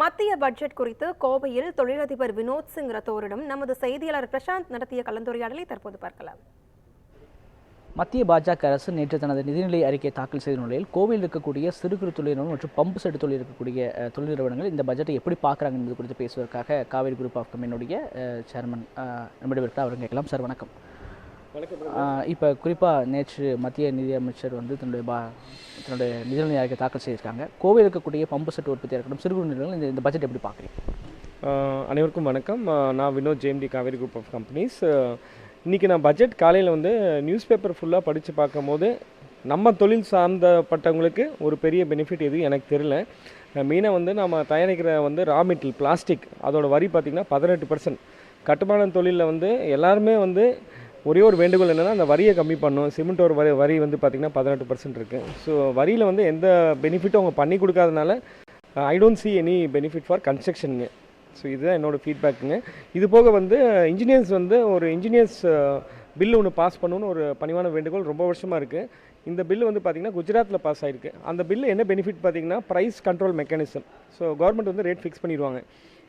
மத்திய பட்ஜெட் குறித்து கோவையில் தொழிலதிபர் வினோத் சிங் ரத்தோரிடம் நமது செய்தியாளர் பிரசாந்த் நடத்திய கலந்துரையாடலை தற்போது பார்க்கலாம். மத்திய பாஜக அரசு நேற்று தனது நிதிநிலை அறிக்கை தாக்கல் செய்த நிலையில் கோவையில் இருக்கக்கூடிய சிறு குறு தொழில் நிறுவனம் மற்றும் பம்பு செட்டு தொழில் இருக்கக்கூடிய தொழில் நிறுவனங்கள் இந்த பட்ஜெட்டை எப்படி பார்க்குறாங்க என்பது குறித்து பேசுவதற்காக காவேரி குரூப் ஆஃப் கம்பெனியுடைய சேர்மன் நம்மிடம் இருக்கிற அவர் கேட்கலாம். சார் வணக்கம். இப்போ குறிப்பாக நேற்று மத்திய நிதியமைச்சர் வந்து தன்னுடைய பா தன்னுடைய நிதிநிலை அறிக்கை தாக்கல் செய்திருக்காங்க. கோவையில் இருக்கக்கூடிய பம்பு செட்டு உற்பத்தியாக இருக்கட்டும் சிறு குறு நிறுவனங்கள் இந்த இந்த பட்ஜெட் எப்படி பார்க்குறீங்க? அனைவருக்கும் வணக்கம். நான் Vinoth JMD Kaveri group of companies இன்றைக்கி நான் பட்ஜெட் காலையில் வந்து நியூஸ் பேப்பர் ஃபுல்லாக படித்து பார்க்கும்போது நம்ம தொழில் சார்ந்தப்பட்டவங்களுக்கு ஒரு பெரிய பெனிஃபிட் எதுவும் எனக்கு தெரியல. மெயினாக வந்து நம்ம தயாரிக்கிற வந்து ரா மெட்டீரியல் பிளாஸ்டிக் அதோட வரி பார்த்திங்கன்னா பதினெட்டு பர்சன்ட் கட்டுமான தொழிலில் வந்து எல்லாருமே வந்து ஒரே ஒரு வேண்டுகோள் என்னென்னா அந்த வரியை கம்மி பண்ணும் சிமெண்ட் ஒரு வரி வரி வந்து பார்த்திங்கன்னா பதினெட்டு பர்சன்ட் இருக்குது ஸோ வரியில் வந்து எந்த பெனிஃபிட்டும் அவங்க பண்ணி கொடுக்காதனால I don't see any benefit for கன்ஸ்ட்ரக்ஷனுங்க so இதுதான் என்னோடய ஃபீட்பேக்குங்க இது போக வந்து இன்ஜினியர்ஸ் வந்து ஒரு இன்ஜினியர்ஸ் பில் ஒன்று பாஸ் பண்ணணுன்னு ஒரு பணிவான வேண்டுகோள் ரொம்ப வருஷமாக இருக்குது இந்த பில் வந்து பார்த்திங்கன்னா குஜராத்தில் பாஸ் ஆயிருக்கு. அந்த பில்லு என்ன பெனிஃபிட் பார்த்தீங்கன்னா price control mechanism so government வந்து ரேட் ஃபிக்ஸ் பண்ணிடுவாங்க.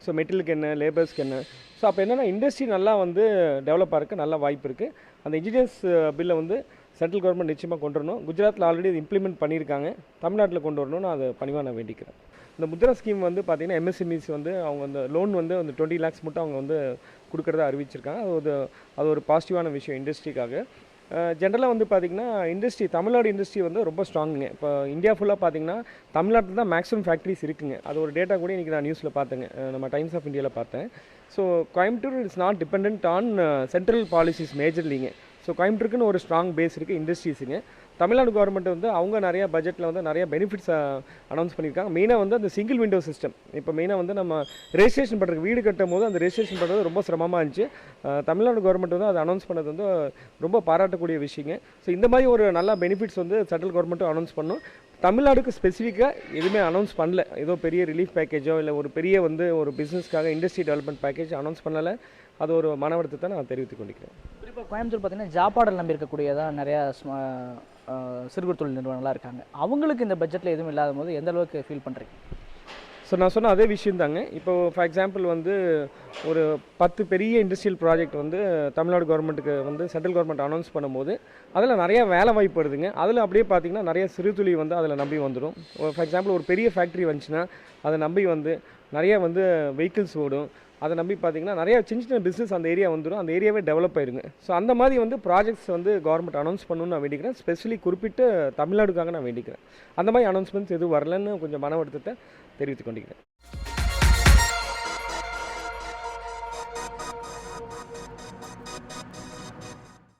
ஸோ மெட்டீரியலுக்கு என்ன லேபர்ஸ்க்கு என்ன. ஸோ அப்போ என்னென்னா இண்டஸ்ட்ரி நல்லா வந்து டெவலப் ஆகிறதுக்கு நல்ல வாய்ப்பு இருக்குது அந்த இன்ஜினியர்ஸ் பில்லை uh, வந்து சென்ட்ரல் கவர்மெண்ட் நிச்சயமாக கொண்டு வரணும். குஜராத்தில் ஆல்ரெடி இது இம்ப்ளிமெண்ட் பண்ணியிருக்காங்க. தமிழ்நாட்டில் கொண்டு வரணும்னு அதை பணிவாக நான் வேண்டிக்கிறேன். இந்த முத்ரா ஸ்கீம் வந்து பார்த்திங்கன்னா எம்எஸ்எம்இஸ் வந்து அவங்க அந்த லோன் வந்து அந்த டுவெண்ட்டி லேக்ஸ் மட்டும் அவங்க வந்து கொடுக்குறதா அறிவிச்சிருக்காங்க. அது ஒரு அது ஒரு பாசிட்டிவான விஷயம் இண்டஸ்ட்ரிக்காக ஜென்ரலாக வந்து பார்த்திங்கன்னா இண்டஸ்ட்ரி தமிழ்நாடு இண்டஸ்ட்ரி வந்து ரொம்ப ஸ்ட்ராங்குங்க இப்போ இந்தியா ஃபுல்லாக பார்த்தீங்கன்னா தமிழ்நாட்டில் தான் மேக்ஸிமம் ஃபேக்ட்ரிஸ் இருக்குங்க. அது ஒரு டேட்டா கூட இன்றைக்கி நான் நியூஸில் பார்த்தேங்க. நம்ம டைம்ஸ் ஆஃப் இந்தியாவில் பார்த்தேன். So Coimbatore it's not depend on central policies மேஜர்லிங்க so கோயம்புத்தூருக்குன்னு ஒரு ஸ்ட்ராங் பேஸ் இருக்குது இண்டஸ்ட்ரீஸுங்க தமிழ்நாடு கவர்மெண்ட் வந்து அவங்க நிறைய பட்ஜெட்டில் வந்து நிறைய பெனிஃபிட்ஸ் அனௌன்ஸ் பண்ணியிருக்காங்க. மெயினாக வந்து அந்த சிங்கிள் விண்டோ சிஸ்டம் இப்போ மெயினாக வந்து நம்ம ரெஜிஸ்ட்ரேஷன் பண்ணுறதுக்கு வீடு கட்டும் போது அந்த ரெஜிஸ்ட்ரேஷன் பண்ணுறது ரொம்ப சிரமமாக இருந்துச்சு. தமிழ்நாடு கவர்மெண்ட் வந்து அதை அனௌன்ஸ் பண்ணது வந்து ரொம்ப பாராட்டக்கூடிய விஷயங்க. ஸோ இந்த மாதிரி ஒரு நல்ல பெனிஃபிட்ஸ் வந்து சென்ட்ரல் கவர்மெண்ட்டும் அனௌன்ஸ் பண்ணும். தமிழ்நாடுக்கு ஸ்பெசிஃபிக்காக எதுவுமே அனௌன்ஸ் பண்ணல. ஏதோ பெரிய ரிலீஃப் பேக்கேஜோ இல்லை ஒரு பெரிய வந்து ஒரு பிஸ்னஸ்க்காக இண்டஸ்ட்ரி டெவலப்மெண்ட் பேக்கேஜ் அனௌன்ஸ் பண்ணலை. அது ஒரு மனவருத்தத்தை நான் தெரிவித்துக் கொண்டிருக்கிறேன். குறிப்பாக கோயம்புத்தூர் பார்த்தீங்கன்னா ஜாப்பாடல் நம்பி இருக்கக்கூடியதாக நிறையா ஸ்ம- சிறு தொழில் நிறுவனங்களாக இருக்காங்க. அவங்களுக்கு இந்த பட்ஜெட்டில் எதுவும் இல்லாத போது எந்த அளவுக்கு ஃபீல் பண்ணுறீங்க ஸோ நான் சொன்ன அதே விஷயம் தாங்க இப்போ ஃபார் எக்ஸாம்பிள் வந்து ஒரு பத்து பெரிய இண்டஸ்ட்ரியல் ப்ராஜெக்ட் வந்து தமிழ்நாடு கவர்மெண்ட்டுக்கு வந்து சென்ட்ரல் கவர்மெண்ட் அனௌன்ஸ் பண்ணும்போது அதில் நிறையா வேலை வாய்ப்பு வருதுங்க. அதில் அப்படியே பார்த்தீங்கன்னா நிறைய சிறு வந்து அதில் நம்பி வந்துடும் ஃபார் எக்ஸாம்பிள் ஒரு பெரிய ஃபேக்ட்ரி வந்துச்சுன்னா அதை நம்பி வந்து நிறைய வந்து வெஹிக்கிள்ஸ் ஓடும். அதை நம்பி பார்த்தீங்கன்னா நிறையா சின்ன சின்ன பிஸ்னஸ் அந்த ஏரியா வந்துடும் அந்த ஏரியாவே டெவலப் ஆயிருங்க. ஸோ அந்த மாதிரி வந்து ப்ராஜெக்ட்ஸ் வந்து கவர்மெண்ட் அனௌன்ஸ் பண்ணணும்னு நான் வேண்டிக்கிறேன். ஸ்பெஷலி குறிப்பிட்டு தமிழ்நாடுக்காக நான் வேண்டிக்கிறேன். அந்த மாதிரி அனௌன்ஸ்மெண்ட்ஸ் எதுவும் வரலன்னு கொஞ்சம் மன வருத்தத்தை தெரிவித்துக் கொண்டிருக்கிறேன்.